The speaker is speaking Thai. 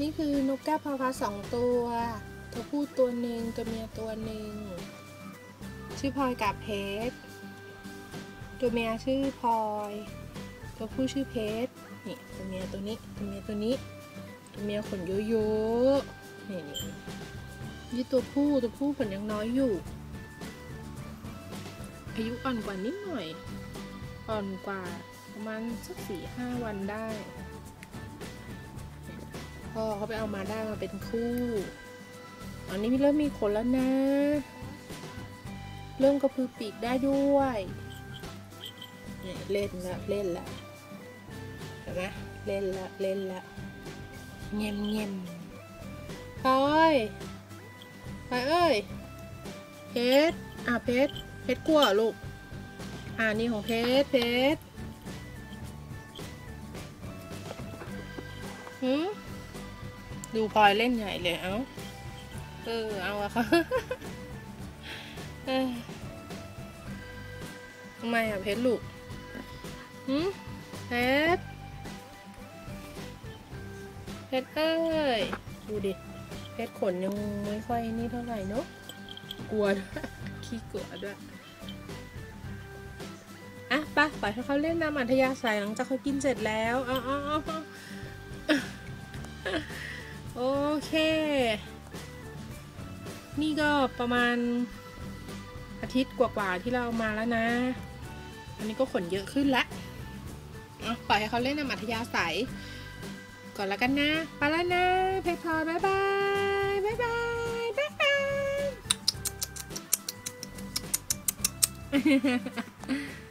นี่คือนกแก้วพาวาสองตัว ตัวผู้ตัวหนึ่งตัวเมียตัวหนึ่ง ชื่อพลอยกับเพชร ตัวเมียชื่อพลอย ตัวผู้ชื่อเพชร นี่ตัวเมียตัวนี้ ตัวเมียตัวนี้ ตัวเมียขนเยอะๆนี่นี่นี่ตัวผู้ตัวผู้ขนยังน้อยอยู่ อายุอ่อนกว่านิดหน่อย อ่อนกว่าประมาณสักสี่ห้าวันได้ พ่อเขาไปเอามาได้มาเป็นคู่อันนี้เริ่มมีขนแล้วนะ เริ่มกระพือปีกได้ด้วยเนี่ยเล่นละเล่นละเห็นไหมเล่นละเล่นละเงียบเงียบพลอยพลอยเอ้ยเพชรอะเพชรเพชรกลัวลูกอ่านี่ของเพชรเพชรหืม ดูพลอยเล่นใหญ่เลยเอ้าเออเอาอะค่ะเออทำไมอะเพชรลูกหืมเพชรเพชรเอ้ยดูดิเพชรขนยังไม่ค่อยนี่เท่าไหร่เนอะกลัวด้วยขี้กลัวด้วยอะไปปล่อยให้เขาเล่นน้ำอัธยาศัยหลังจากเขากินเสร็จแล้วอาเออาเอ โอเค นี่ก็ประมาณอาทิตย์กว่าๆที่เรามาแล้วนะ อันนี้ก็ขนเยอะขึ้นแล้วเอาปล่อยให้เขาเล่นน้ำอัธยาศัย ก่อนแล้วกันนะ ไปแล้วนะเพชรพลอยบายบายบายบายบ๊ายบาย